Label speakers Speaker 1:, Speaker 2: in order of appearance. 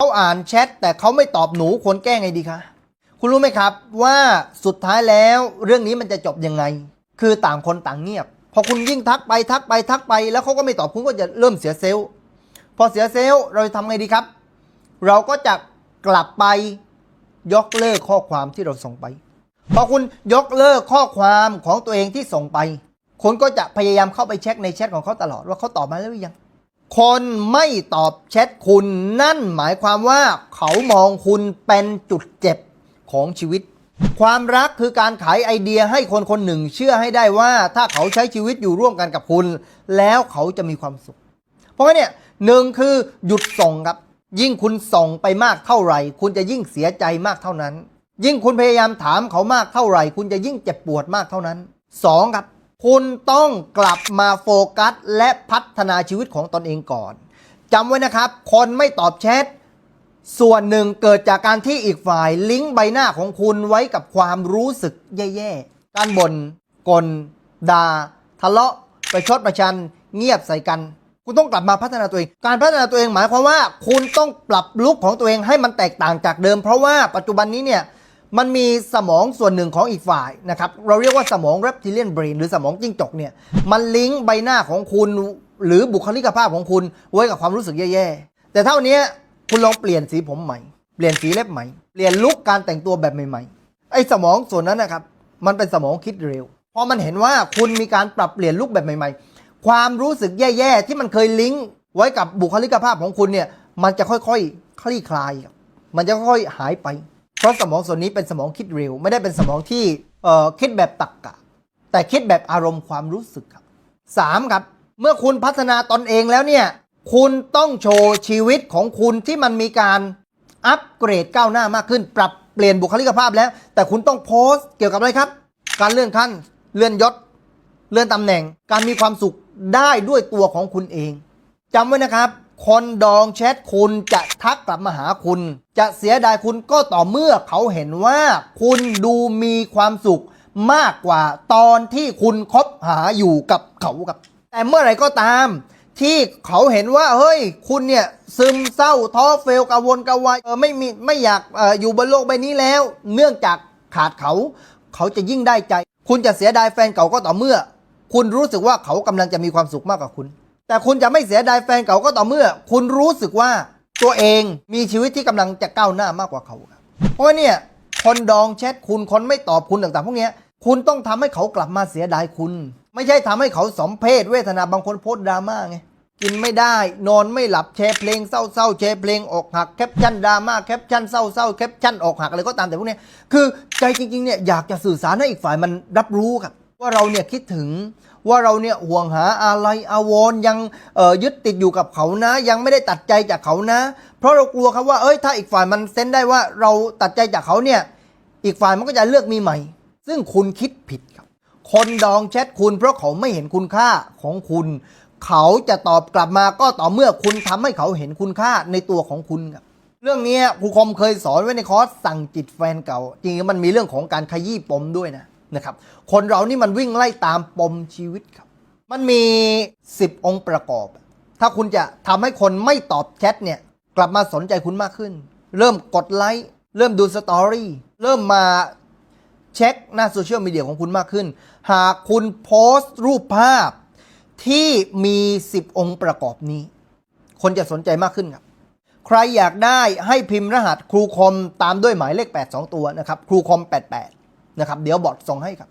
Speaker 1: เขาอ่านแชทแต่เขาไม่ตอบหนูควรแก้ไงดีคะ คุณรู้ไหมครับว่าสุดท้ายแล้วเรื่องนี้มันจะจบยังไง คือต่างคนต่างเงียบ พอคุณยิ่งทักไปทักไปทักไป แล้วเขาก็ไม่ตอบคุณก็จะเริ่มเสียเซลล์ พอเสียเซลล์เราจะทำไงดีครับ เราก็จะกลับไปยกเลิกข้อความที่เราส่งไป พอคุณยกเลิกข้อความของตัวเองที่ส่งไป คนก็จะพยายามเข้าไปเช็คในแชทของเขาตลอดว่าเขาตอบมาแล้วหรือยัง คนไม่ตอบแชทคุณนั่นหมายความว่าเขามองคุณเป็นจุดเจ็บของชีวิต ความรักคือการขายไอเดียให้คนคนหนึ่งเชื่อให้ได้ว่า ถ้าเขาใช้ชีวิตอยู่ร่วมกันกับคุณ แล้วเขาจะมีความสุข เพราะงั้นเนี่ยหนึ่งคือหยุดส่งครับ ยิ่งคุณส่งไปมากเท่าไหร่ คุณจะยิ่งเสียใจมากเท่านั้น ยิ่งคุณพยายามถามเขามากเท่าไหร่ คุณจะยิ่งเจ็บปวดมากเท่านั้นสองครับ คุณต้องกลับมาโฟกัส และพัฒนาชีวิตของตนเองก่อนจำไว้นะครับ คนไม่ตอบแชทส่วนหนึ่งเกิดจากการที่อีกฝ่ายลิงก์ใบหน้าของคุณไว้กับความรู้สึกแย่ๆการบน่นกลด่าทะเลาะประชดประชัน เงียบใส่กัน คุณต้องกลับมาพัฒนาตัวเอง การพัฒนาตัวเองหมายความว่า คุณต้องปรับลุคของตัวเองให้มันแตกต่างจากเดิม เพราะว่าปัจจุบันนี้เนี่ย มันมีสมองส่วนหนึ่งของอีกฝ่ายนะครับเราเรียกว่าสมอง reptilian brain หรือสมองจิ้งจกเนี่ยมันลิงก์ใบหน้าของคุณ หรือบุคลิกภาพของคุณไว้กับความรู้สึกแย่ๆ แต่เท่านี้คุณลองเปลี่ยนสีผมใหม่ เปลี่ยนสีเล็บใหม่ เปลี่ยนลุคการแต่งตัวแบบใหม่ๆ ไอ้สมองส่วนนั้นนะครับ มันเป็นสมองคิดเร็ว พอมันเห็นว่าคุณมีการปรับเปลี่ยนลุคแบบใหม่ๆ ความรู้สึกแย่ๆ ที่มันเคยลิงก์ไว้กับบุคลิกภาพของคุณเนี่ย มันจะค่อยๆ คลี่คลาย มันจะค่อยๆ หายไป เพราะสมองส่วนนี้เป็นสมองคิดเร็ว ไม่ได้เป็นสมองที่เอ่อคิดแบบตรรกกะ แต่คิดแบบอารมณ์ความรู้สึกครับสามครับ เมื่อคุณพัฒนาตนเองแล้วเนี่ย คุณต้องโชว์ชีวิตของคุณที่มันมีการอัปเกรดก้าวหน้ามากขึ้น ปรับเปลี่ยนบุคลิกภาพแล้ว แต่คุณต้องโพสต์เกี่ยวกับอะไรครับ การเลื่อนขั้น เลื่อนยศ เลื่อนตำแหน่ง การมีความสุขได้ด้วยตัวของคุณเองจำไว้นะครับ คนดองแชทคุณจะทักกลับมาหาคุณ จะเสียดายคุณก็ต่อเมื่อเขาเห็นว่า คุณดูมีความสุขมากกว่าตอนที่คุณคบหาอยู่กับเขาครับ แต่เมื่อไหร่ก็ตาม ที่เขาเห็นว่าเฮ้ย คุณเนี่ยซึมเศร้าท้อเฟลกังวลกังวายเออไม่มีไม่อยากอออยู่บนโลกใบนี้แล้ว เนื่องจากขาดเขา เขาจะยิ่งได้ใจ คุณจะเสียดายแฟนเก่าก็ต่อเมื่อ คุณรู้สึกว่าเขากำลังจะมีความสุขมากกว่าคุณ แต่คุณจะไม่เสียดายแฟนเก่าก็ต่อเมื่อ คุณรู้สึกว่าตัวเองมีชีวิตที่กำลังจะก้าวหน้ามากกว่าเขาครับเพราะว่าเนี่ยคนดองแชทคุณคนไม่ตอบคุณต่างๆ พวกนี้คุณต้องทำให้เขากลับมาเสียดายคุณ ไม่ใช่ทำให้เขาสมเพศเวทนาบางคนโพสดราม่าไงกินไม่ได้ นอนไม่หลับแชร์เพลงเศร้าๆแชร์เพลงอกหักแคปชั่นดราม่าแคปชั่นเศร้าๆแคปชั่นอกหักอะไรก็ตามแต่พวกนี้คือใจจริงๆเนี่ยอยากจะสื่อสารให้อีกฝ่ายมันรับรู้ครับ ว่าเราเนี่ยคิดถึงว่าเราเนี่ยห่วงหาอะไรอาวรยังยึดติดอยู่กับเขานะ ยังไม่ได้ตัดใจจากเขานะ เพราะเรากลัวครับว่าเอ้ยถ้าอีกฝ่ายมันเซนได้ว่าเราตัดใจจากเขาเนี่ยอีกฝ่ายมันก็จะเลือกมีใหม่ ซึ่งคุณคิดผิดครับ คนดองแชทคุณเพราะเขาไม่เห็นคุณค่าของคุณ เขาจะตอบกลับมาก็ต่อเมื่อคุณทำให้เขาเห็นคุณค่าในตัวของคุณครับเรื่องนี้ครูคมเคยสอนไว้ในคอร์สสั่งจิตแฟนเก่า จริงๆมันมีเรื่องของการขยี้ปมด้วยนะ นะครับ คนเรานี่มันวิ่งไล่ตามปมชีวิตครับ มันมี 10 องค์ประกอบ ถ้าคุณจะทำให้คนไม่ตอบแชทเนี่ยกลับมาสนใจคุณมากขึ้น เริ่มกดไลค์เริ่มดูสตอรี่เริ่มมาเช็คหน้าโซเชียลมีเดียของคุณมากขึ้น หากคุณโพสต์รูปภาพที่มี 10 องค์ประกอบนี้ คนจะสนใจมากขึ้นครับ ใครอยากได้ให้พิมพ์รหัสครูคอมตามด้วยหมายเลข 8 2 ตัวนะครับ ครูคอม 88 นะครับ เดี๋ยวบอทส่งให้ครับ